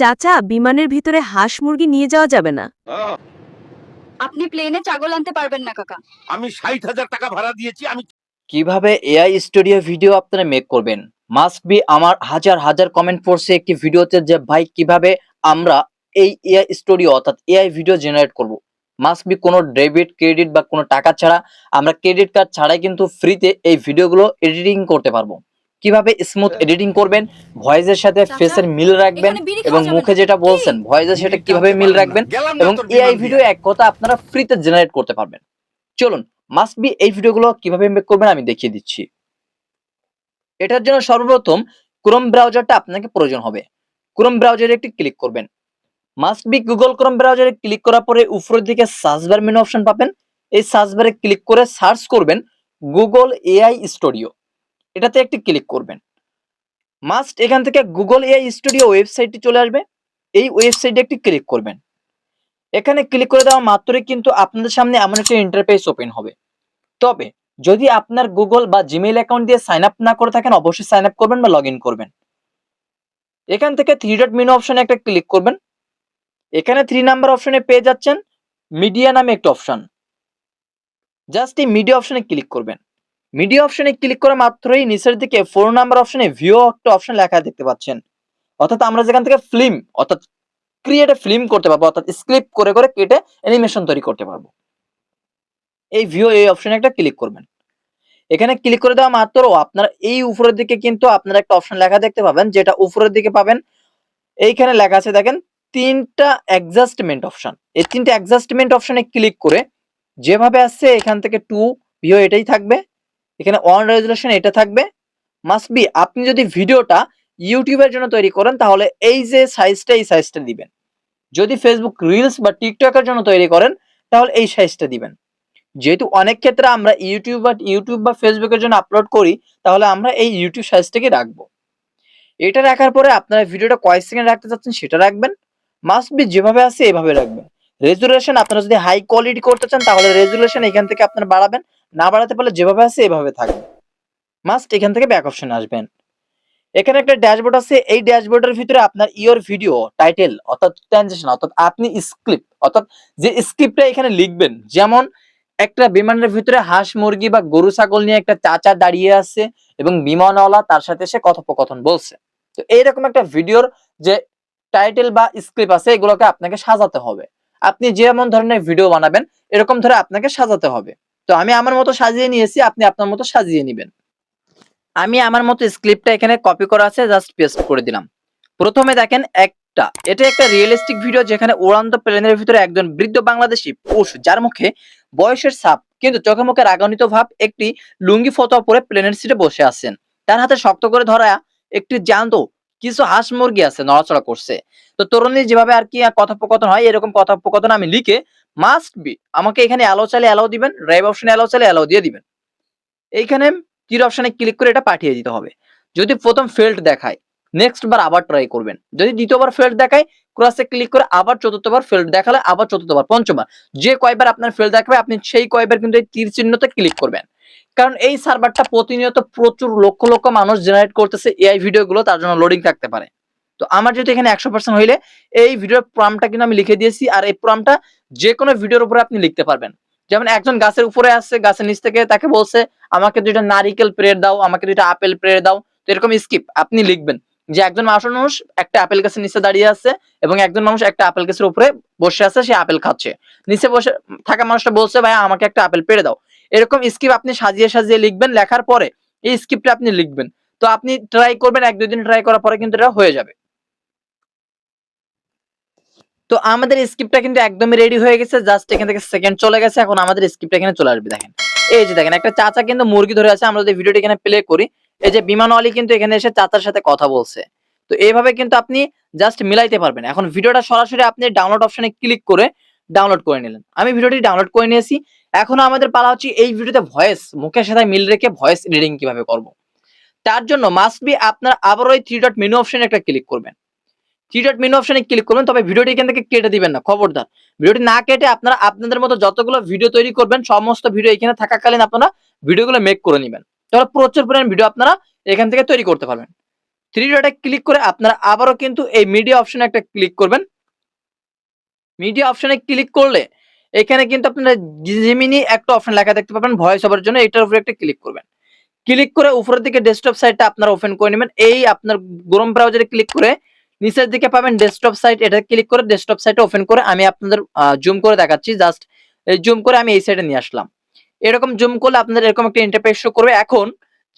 চাচা বিমানের ভিতরে হাঁস মুরগি নিয়ে যাওয়া যাবে না। আপনি প্লেনে ছাগল আনতে পারবেন না কাকা। আমি ষাট হাজার টাকা ভাড়া দিয়েছি আমি কীভাবে এআই স্টুডিও ভিডিও আপনারা মেক করবেন? মাস্ট বি আমার হাজার হাজার কমেন্ট পড়ছে একটি ভিডিওতে যে ভাই কীভাবে আমরা এই এআই স্টুডিও অর্থাৎ এআই ভিডিও জেনারেট করব? মাস্ট বি কোনো ডেবিট ক্রেডিট বা কোনো টাকা ছাড়া আমরা ক্রেডিট কার্ড ছাড়াই কিন্তু ফ্রিতে এই ভিডিওগুলো এডিটিং করতে পারব। কীভাবে স্মুথ এডিটিং করবেন ভয়েসের সাথে ফেসের মিল রাখবেন এবং মুখে যেটা বলছেন ভয়েসের সেটা কীভাবে মিল রাখবেন এবং এআই ভিডিও। এক কথা আপনারা ফ্রিতে জেনারেট করতে পারবেন। চলুন মাস্ট বি এই ভিডিওগুলো কীভাবে মেক করবেন আমি দেখিয়ে দিচ্ছি। এটার জন্য সর্বপ্রথম ক্রোম ব্রাউজারটা আপনাকে প্রয়োজন হবে। ক্রোম ব্রাউজারে একটি ক্লিক করবেন। মাস্ট বি গুগল ক্রোম ব্রাউজারে ক্লিক করার পরে উপরের দিকে সার্চ বার মেনু অপশন পাবেন। এই সার্চ বারে ক্লিক করে সার্চ করবেন গুগল এআই স্টুডিও এটাতে একটি ক্লিক করবেন। মাস্ট এখান থেকে গুগল এআই স্টুডিও ওয়েবসাইটটি চলে আসবে। এই ওয়েবসাইটে একটি ক্লিক করবেন। এখানে ক্লিক করে দেওয়া মাত্রই কিন্তু আপনাদের সামনে এমন একটা ইন্টারফেস ওপেন হবে। তবে, যদি আপনার গুগল বা জিমেইল অ্যাকাউন্ট দিয়ে সাইন আপ না করে থাকেন, অবশ্যই সাইন আপ করবেন বা লগ করবেন। এখান থেকে থ্রি ডট মেনু অপশনে একটা ক্লিক করবেন। এখানে থ্রি নাম্বার অপশনে পেয়ে যাচ্ছেন মিডিয়া নামে একটা অপশন জাস্ট এই মিডিয়া অপশনে ক্লিক করবেন। মিডিয়া অপশনে ক্লিক করা মাত্রই নিচের দিকে ফোর নাম্বার অপশনে ভিউ একটা অপশন লেখা দেখতে পাচ্ছেন। অর্থাৎ আমরা যেখান থেকে ফিল্ম অর্থাৎ ক্রিয়েট ফিল্ম করতে পারব, অর্থাৎ স্ক্রিপ করে করে কেটে অ্যানিমেশন তৈরি করতে পারব। এই ভিউ এই অপশনে একটা ক্লিক করবেন। এখানে ক্লিক করে দেওয়া মাত্র আপনারা এই উপরের দিকে কিন্তু আপনারা একটা অপশন লেখা দেখতে পাবেন, যেটা উপরের দিকে পাবেন। এইখানে লেখা আছে, দেখেন, তিনটা অ্যাডজাস্টমেন্ট অপশন এই তিনটা অ্যাডজাস্টমেন্ট অপশনে ক্লিক করে যেভাবে আসছে এখান থেকে টু ভিও এটাই থাকবে। এখানে ওয়ান রেজুলেশন এটা থাকবে। মাস্ট বি আপনি যদি ভিডিওটা ইউটিউবের জন্য তৈরি করেন, তাহলে এই যে সাইজটা এই সাইজটা দিবেন। যদি ফেসবুক রিলস বা টিকটকের জন্য তৈরি করেন, তাহলে এই সাইজটা দিবেন। যেহেতু অনেক ক্ষেত্রে আমরা ইউটিউব বা ইউটিউব বা ফেসবুকের জন্য আপলোড করি, তাহলে আমরা এই ইউটিউব সাইজটাকে রাখব। এটা রাখার পরে আপনারা ভিডিওটা কয় সেকেন্ড রাখতে চাচ্ছেন সেটা রাখবেন। মাস্ট বি যেভাবে আছে, এভাবে রাখবেন। রেজুলেশন আপনারা যদি হাই কোয়ালিটি করতে চান, তাহলে রেজুলেশন এখান থেকে আপনারা বাড়াবেন। না বাড়াতে পারলে যেভাবে আছে, এভাবে থাকবে। মাস্ট এখান থেকে ব্যাক অপশন আসবেন। এখানে একটা ড্যাশবোর্ড আছে। এই ড্যাশবোর্ডের ভিতরে আপনার ইওর ভিডিও টাইটেল অর্থাৎ ট্রানজেকশন অর্থাৎ আপনি স্ক্রিপ্ট অর্থাৎ যে স্ক্রিপ্টটা এখানে লিখবেন, যেমন একটা বিমানের ভিতরে হাঁস মুরগি বা গরু, ছাগল নিয়ে একটা চাচা দাঁড়িয়ে আছে এবং বিমানওয়ালা তার সাথে সে কথোপকথন বলছে। তো এইরকম একটা ভিডিওর যে টাইটেল বা স্ক্রিপ্ট আছে, এগুলোকে আপনাকে সাজাতে হবে। আপনি যেমন ধরনের ভিডিও বানাবেন, এরকম ধরে আপনাকে সাজাতে হবে। তো আমি আমার মতো সাজিয়ে নিয়েছি, আপনি আপনার মতো সাজিয়ে নেবেন। আমি আমার মতো স্ক্রিপ্টটা এখানে কপি করা আছে জাস্ট পেস্ট করে দিলাম। প্রথমে দেখেন একটা, এটা একটা রিয়েলিস্টিক ভিডিও যেখানে উড়ান্ত প্লেনের ভিতরে একজন বৃদ্ধ বাংলাদেশি পুরুষ যার মুখে বয়সের ছাপ, কিন্তু চোখে মুখে রাগান্বিত ভাব, একটি লুঙ্গি ফতোয়া পরে প্লেনের সিটে বসে আছেন। তার হাতে শক্ত করে ধরা একটি জ্যান্ত কিছু হাঁস মুরগি আছে, নড়াচড়া করছে। তো তরুণী যেভাবে আর কি কথোপকথন হয়, এরকম কথোপকথন আমি লিখে মাস্ট বি আমাকে এখানে অ্যালো চালে অ্যালাও দিবেন ড্রাইভ অপশনে অ্যালো চালে অ্যালাও দিয়ে দিবেন। এইখানে তীর অপশনে ক্লিক করে এটা পাঠিয়ে দিতে হবে। যদি প্রথম ফেল্ড দেখায় নেক্সট বার আবার ট্রাই করবেন। যদি দ্বিতীয়বার ফেল্ড দেখায় ক্রসে ক্লিক করে আবার চতুর্থবার ফেল্ড দেখালে আবার চতুর্থবার, পঞ্চমবার। যে কয়বার আপনার ফেল্ড দেখাবে, আপনি সেই কয়বার কিন্তু এই তীর চিহ্নতে ক্লিক করবেন। কারণ এই সার্ভারটা প্রতিনিয়ত প্রচুর লক্ষ লক্ষ মানুষ জেনারেট করতেছে এআই ভিডিওগুলো তার জন্য লোডিং থাকতে পারে। তো আমার যেহেতু এখানে একশো পার্সেন্ট হইলে, এই ভিডিওর প্রমটা কিন্তু আমি লিখে দিয়েছি আর এই প্রমটা যে কোনো ভিডিওর উপরে আপনি লিখতে পারবেন। যেমন একজন গাছের উপরে আসছে, গাছের নিচ থেকে তাকে বলছে, আমাকে দুইটা নারিকেল প্রেয়ার দাও, আমাকে দুইটা আপেল প্রেয়ার দাও। তো এরকম স্কিপ আপনি লিখবেন। যে একজন মানুষ একটা আপেল গাছের নিচে দাঁড়িয়ে আছে এবং একজন মানুষ একটা আপেল গাছের উপরে বসে আছে, সে আপেল খাচ্ছে। নিচে বসে থাকা মানুষটা বলছে, ভাই, আমাকে একটা আপেল পেড়ে দাও। এরকম স্কিপ আপনি সাজিয়ে সাজিয়ে লিখবেন, লেখার পরে এই স্কিপটা আপনি লিখবেন। তো আপনি ট্রাই করবেন, এক, দুই দিন ট্রাই করার পরে কিন্তু এটা হয়ে যাবে। তো আমাদের স্ক্রিপ্টটা কিন্তু একদমই রেডি হয়ে গেছে জাস্ট এখান থেকে সেকেন্ড চলে গেছে, এখন আমাদের স্ক্রিপ্ট এখানে চলে আসবে, দেখেন। এই যে দেখেন, একটা চাচা কিন্তু মুরগি ধরে আছে, আমরা যদি ভিডিওটি এখানে প্লে করি এই যে বিমান অলি কিন্তু এখানে এসে চাচার সাথে কথা বলছে। তো এইভাবে কিন্তু আপনি জাস্ট মিলাইতে পারবেন। এখন ভিডিওটা সরাসরি আপনি ডাউনলোড অপশনে ক্লিক করে ডাউনলোড করে নিলেন। আমি ভিডিওটি ডাউনলোড করে নিয়েছি। এখন আমাদের পালা হচ্ছে এই ভিডিওতে ভয়েস মুখের সাথে মিল রেখে ভয়েস এডিটিং কীভাবে করব। তার জন্য মাস্ট বি আপনার আবার ওই থ্রি ডট মেনু অপশনে একটা ক্লিক করবেন। থ্রি ডট মেনু অপশনে ক্লিক করবেন, তবে ভিডিওটি এখান থেকে কেটে দিবেন না, খবরদার। ভিডিওটি না কেটে আপনারা আপনাদের মতো যতগুলো ভিডিও তৈরি করবেন, সমস্ত ভিডিও এখানে থাকাকালীন আপনারা ভিডিওগুলো মেক করে নেবেন। তাহলে প্রচুর পরিমাণ ভিডিও আপনারা এখান থেকে তৈরি করতে পারবেন। থ্রি ডটে ক্লিক করে আপনারা আবারও কিন্তু এই মিডিয়া অপশনে একটা ক্লিক করবেন। মিডিয়া অপশনে ক্লিক করলে এখানে কিন্তু আপনারা জিমিনি একটা অপশন লেখা দেখতে পাবেন ভয়েস ওভার জন্য এটার উপরে একটা ক্লিক করবেন। ক্লিক করে উপরের দিকে ডেস্কটপ সাইটটা আপনারা ওপেন করে নেবেন। এই আপনার ক্রোম ব্রাউজারে ক্লিক করে নিচের দিকে পাবেন ডেস্কটপ সাইট এটা ক্লিক করে ডেস্কটপ সাইটে ওপেন করে আমি আপনাদের জুম করে দেখাচ্ছি। জাস্ট এই জুম করে আমি এই সাইডে নিয়ে আসলাম। এরকম জুম করলে আপনাদের এরকম একটা ইন্টারফেস শো করবে। এখন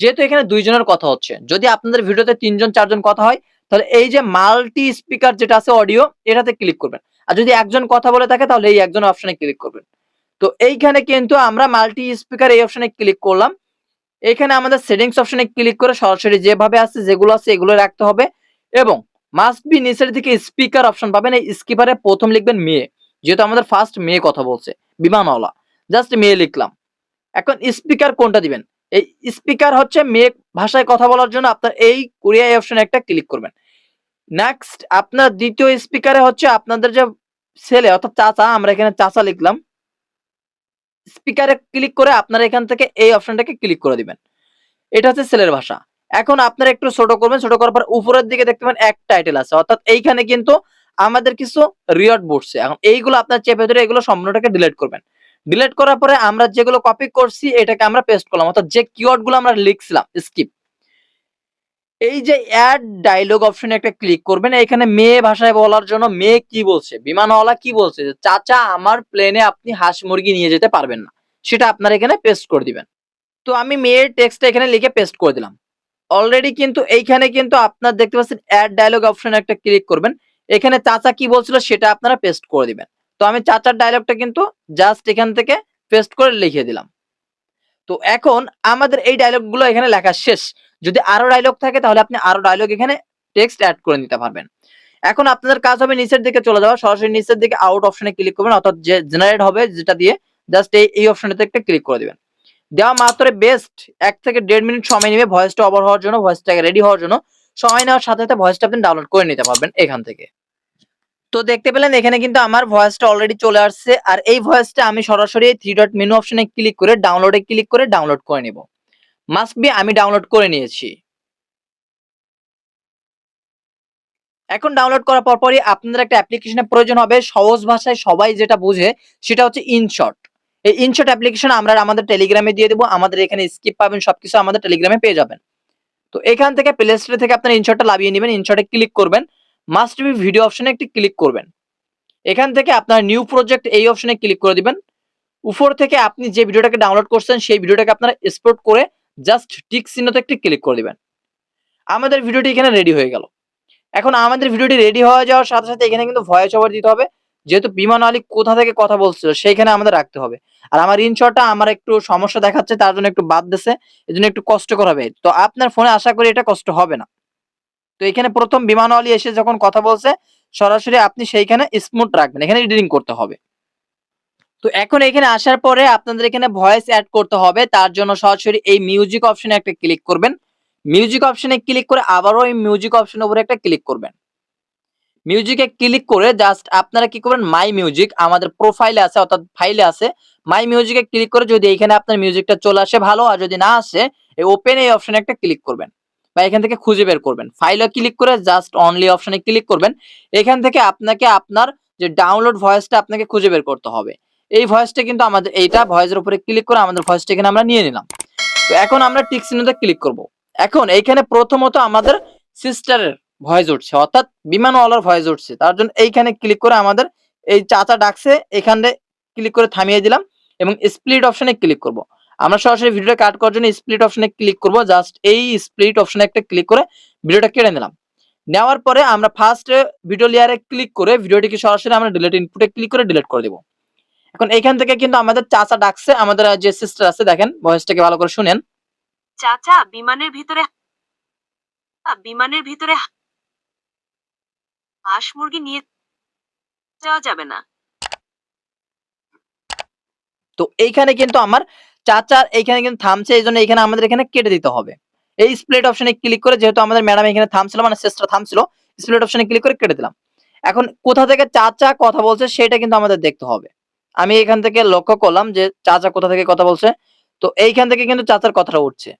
যেহেতু এখানে দুইজনের কথা হচ্ছে, যদি আপনাদের ভিডিওতে তিনজন, চারজন কথা হয়, তাহলে এই যে মাল্টি স্পিকার যেটা আছে অডিও এটাতে ক্লিক করবেন। আর যদি একজন কথা বলে থাকে, তাহলে এই একজন অপশনে ক্লিক করবেন। তো এইখানে কিন্তু আমরা মাল্টি স্পিকার এই অপশনে ক্লিক করলাম। এখানে আমাদের সেটিংস অপশনে ক্লিক করে সরাসরি যেভাবে আছে, যেগুলো আছে, এগুলো রাখতে হবে। এবং মাস্ট বি নিচের দিকে স্পিকার অপশন পাবেন। এই স্কিপারে প্রথম লিখবেন মেয়ে, যেহেতু আমাদের ফার্স্ট মেয়ে কথা বলছে বিমানওয়ালা জাস্ট মেয়ে লিখলাম। এখন স্পিকার কোনটা দিবেন? এই স্পিকার হচ্ছে মেয়ে ভাষায় কথা বলার জন্য আপনার এই কোরিয়া অপশনে একটা ক্লিক করবেন। নেক্সট আপনার দ্বিতীয় স্পিকারে হচ্ছে আপনাদের যে ছেলে অর্থাৎ চাচা, আমরা এখানে চাচা লিখলাম। স্পিকারে ক্লিক করে আপনারা এখান থেকে এই অপশনটাকে ক্লিক করে দিবেন। এটা হচ্ছে ছেলের ভাষা। এখন আপনারা একটু ছোট করবেন, ছোট করার পর উপরের দিকে দেখতে পাবেন এক টাইটেল আছে। অর্থাৎ এইখানে কিন্তু আমাদের কিছু রিওয়ার্ড বসছে। এখন এইগুলো আপনার চেপে ধরে এগুলো সম্পূর্ণটাকে ডিলিট করবেন। ডিলিট করার পরে আমরা যেগুলো কপি করছি, এটাকে আমরা পেস্ট করলাম। অর্থাৎ যে কিওয়ার্ডগুলো আমরা লিখছিলাম স্কিপ এই যে অ্যাড ডায়লগ অপশনে একটা ক্লিক করবেন, এখানে মেয়ে ভাষায় বলার জন্য মেয়ে কি বলছে? বিমানওয়ালা কি বলছে? যে, চাচা, আমার প্লেনে আপনি হাঁস মুরগি নিয়ে যেতে পারবেন না। সেটা আপনার এখানে পেস্ট করে দিবেন। তো আমি মেয়ের টেক্সটটা এখানে লিখে পেস্ট করে দিলাম। অলরেডি কিন্তু এইখানে কিন্তু আপনার দেখতে পাচ্ছেন অ্যাড ডায়লগ অপশনে একটা ক্লিক করবেন। এখানে চাচা কি বলছিল সেটা আপনারা পেস্ট করে দিবেন। তো আমি চাচার ডায়লগটা কিন্তু জাস্ট এখান থেকে পেস্ট করে লিখে দিলাম। তো এখন আমাদের এই ডায়লগগুলো এখানে লেখা শেষ। যদি আরও ডায়লগ থাকে তাহলে আপনি আরও ডায়লগ এখানে টেক্সট অ্যাড করে নিতে পারবেন। এখন আপনাদের কাজ হবে নিচের দিকে চলে যাওয়া। সরাসরি নিচের দিকে আউট অপশনে ক্লিক করবেন, অর্থাৎ যে জেনারেট হবে যেটা দিয়ে জাস্ট এই এই অপশনটাতে একটা ক্লিক করে দিবেন। দেওয়া মাত্র বেস্ট এক থেকে দেড় মিনিট সময় নেবে ভয়েসটা ওভার হওয়ার জন্য ভয়েসটাকে রেডি হওয়ার জন্য। সময় নেওয়ার সাথে সাথে ভয়েসটা আপনি ডাউনলোড করে নিতে পারবেন এখান থেকে। তো দেখতে পেলেন, এখানে কিন্তু আমার ভয়েসটা অলরেডি চলে আসছে। আর এই ভয়েসটা আমি সরাসরি থ্রি ডট মেনু অপশনে ক্লিক করে ডাউনলোডে ক্লিক করে ডাউনলোড করে নিব। মাস্ট বি আমি ডাউনলোড করে নিয়েছি। এখন ডাউনলোড করার পরপরই আপনাদের একটা অ্যাপ্লিকেশনের প্রয়োজন হবে। সহজ ভাষায় সবাই যেটা বুঝে, সেটা হচ্ছে ইনশট এই ইনশট অ্যাপ্লিকেশন আমরা আমাদের টেলিগ্রামে দিয়ে দেবো। আমাদের এখানে স্কিপ পাবেন, সবকিছু আমাদের টেলিগ্রামে পেয়ে যাবেন। তো এখান থেকে প্লে স্টোর থেকে আপনার ইনশটটা লাভিয়ে নেবেন। ইনশটে ক্লিক করবেন। মাস্ট বি ভিডিও অপশনে একটি ক্লিক করবেন। এখান থেকে আপনার নিউ প্রজেক্ট এই অপশনে ক্লিক করে দিবেন। উপর থেকে আপনি যে ভিডিওটাকে ডাউনলোড করছেন, সেই ভিডিওটাকে আপনারা এক্সপোর্ট করে জাস্ট টিক চিহ্নতে একটি ক্লিক করে দিবেন। আমাদের ভিডিওটি এখানে রেডি হয়ে গেল। এখন আমাদের ভিডিওটি রেডি হয়ে যাওয়ার সাথে সাথে এখানে কিন্তু ভয়েস ওভার দিতে হবে। যেহেতু বিমান আলী কোথা থেকে কথা বলছিল, সেইখানে আমাদের রাখতে হবে। আর আমার ইনশটটা আমার একটু সমস্যা দেখাচ্ছে, তার জন্য একটু বাদ দিছে। এই জন্য একটু কষ্টকর হবে তো আপনার ফোনে আশা করি এটা কষ্ট হবে না। তো এখানে প্রথম বিমান আলী এসে যখন কথা বলছে, সরাসরি আপনি সেইখানে স্মুথ রাখবেন, এখানে এডিটিং করতে হবে। তো এখন এখানে আসার পরে আপনাদের এখানে ভয়েস অ্যাড করতে হবে, তার জন্য সরাসরি এই মিউজিক অপশনে একটা ক্লিক করবেন। মিউজিক অপশনে ক্লিক করে আবারও এই মিউজিক অপশনের উপরে একটা ক্লিক করবেন। মিউজিকে ক্লিক করে জাস্ট আপনারা কি করবেন মাই মিউজিক আমাদের প্রোফাইলে আছে, অর্থাৎ ফাইলে আছে মাই মিউজিকে ক্লিক করে যদি এখানে আপনার মিউজিকটা চলে আসে ভালো, আর যদি না আসে, এই ওপেন এই অপশনে একটা ক্লিক করবেন। বা এখান থেকে খুঁজে বের করবেন। ফাইলে ক্লিক করে জাস্ট অনলি অপশনে ক্লিক করবেন। এখান থেকে আপনাকে আপনার যে ডাউনলোড ভয়েসটা আপনাকে খুঁজে বের করতে হবে। এই ভয়েসটা কিন্তু আমাদের, এইটা ভয়েসের উপরে ক্লিক করে আমাদের ভয়েসটা এখানে আমরা নিয়ে নিলাম। তো এখন আমরা টিক চিহ্নতে ক্লিক করব। এখন এইখানে প্রথমত আমাদের সিস্টারের ভয়েস উঠছে, অর্থাৎ বিমানওয়ালার ভয়েস উঠছে। তার জন্য এইখানে ক্লিক করে আমাদের এই চাচা ডাকছে, এখানে ক্লিক করে থামিয়ে দিলাম এবং স্প্লিট অপশনে ক্লিক করব। আমরা সরাসরি ভিডিওটা কাট করার জন্য স্প্লিট অপশনে ক্লিক করব। জাস্ট এই স্প্লিট অপশনে একটা ক্লিক করে ভিডিওটা কেটে নিলাম। নেওয়ার পরে আমরা ফার্স্ট ভিডিও লেয়ারে ক্লিক করে ভিডিওটিকে সরাসরি আমরা ডিলিট ইনপুটে ক্লিক করে ডিলিট করে দেব। এখন এইখান থেকে কিন্তু আমাদের চাচা ডাকছে আমাদের যে সিস্টার আছে দেখেন ভয়েসটাকে ভালো করে শুনেন। চাচা বিমানের ভিতরে বিমানের ভিতরে হাঁস মুরগি নিয়ে যাওয়া যাবে না। তো এইখানে কিন্তু আমার চাচার এইখানে কিন্তু থামছে এই জন্য এখানে আমাদের এখানে কেটে দিতে হবে। এই স্প্লিট অপশনে ক্লিক করে যেহেতু আমাদের ম্যাডাম এখানে থামছিল মানে সিস্টার থামছিল স্প্লিট অপশনে ক্লিক করে কেটে দিলাম। এখন কোথা থেকে চাচা কথা বলছে সেটা কিন্তু আমাদের দেখতে হবে। আমি এখান থেকে লক্ষ্য করলাম যে চাচা কোথা থেকে কথা বলছে, তো এইখান থেকে কিন্তু চাচার কথাটা উঠছে।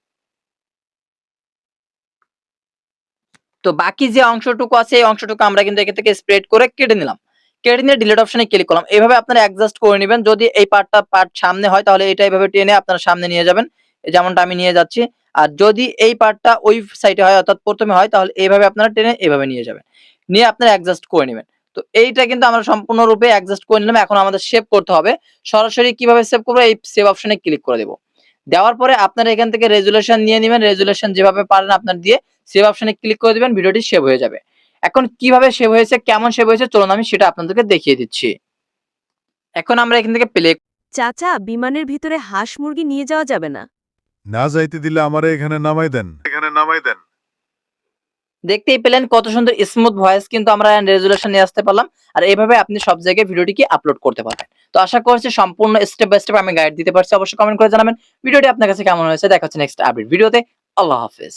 তো বাকি যে অংশটুকু আছে, এই অংশটুকু আমরা কিন্তু এখান থেকে স্প্রেড করে কেটে নিলাম। কেটে নিয়ে ডিলিট অপশনে ক্লিক করলাম। এইভাবে আপনারা অ্যাডজাস্ট করে নেবেন। যদি এই পার্টটা পার্ট সামনে হয়, তাহলে এটা এইভাবে টেনে আপনারা সামনে নিয়ে যাবেন। যেমনটা আমি নিয়ে যাচ্ছি। আর যদি এই পার্টটা ওই সাইডে হয়, অর্থাৎ প্রথমে হয়, তাহলে এইভাবে আপনারা টেনে এইভাবে নিয়ে যাবেন। নিয়ে আপনারা অ্যাডজাস্ট করে নেবেন। তো এইটা কিন্তু আমরা সম্পূর্ণরূপে অ্যাডজাস্ট করে নিলাম। এখন আমাদের সেভ করতে হবে। সরাসরি কীভাবে সেভ করব? এই সেভ অপশনে ক্লিক করে দেবো। দেওয়ার পরে আপনারা এখান থেকে রেজুলেশন নিয়ে নেবেন। রেজুলেশন যেভাবে পারেন আপনার দিয়ে সেভ অপশনে ক্লিক করে দিবেন। ভিডিওটি সেভ হয়ে যাবে। এখন কীভাবে সেভ হয়েছে কেমন সেভ হয়েছে চলুন আমি সেটা আপনাদেরকে দেখিয়ে দিচ্ছি। এখন আমরা এখান থেকে প্লে চাচা বিমানের ভিতরে হাঁস মুরগি নিয়ে যাওয়া যাবে না। না যাইতে দিলে আমারে এখানে নামাই দেন। এখানে নামাই দেন। দেখতেই পেলেন কত সুন্দর স্মুথ ভয়েস কিন্তু আমরা রেজুলেশন নিয়ে আসতে পারলাম। আর এইভাবে আপনি সব জায়গায় ভিডিওটিকে আপলোড করতে পারবেন। তো আশা করছি সম্পূর্ণ স্টেপ বাই স্টেপ আমি গাইড দিতে পারছি। অবশ্যই কমেন্ট করে জানাবেন। ভিডিওটি আপনার কাছে কেমন হয়েছে? দেখা হচ্ছে নেক্সট আপডেট ভিডিওতে। আল্লাহ হাফেজ।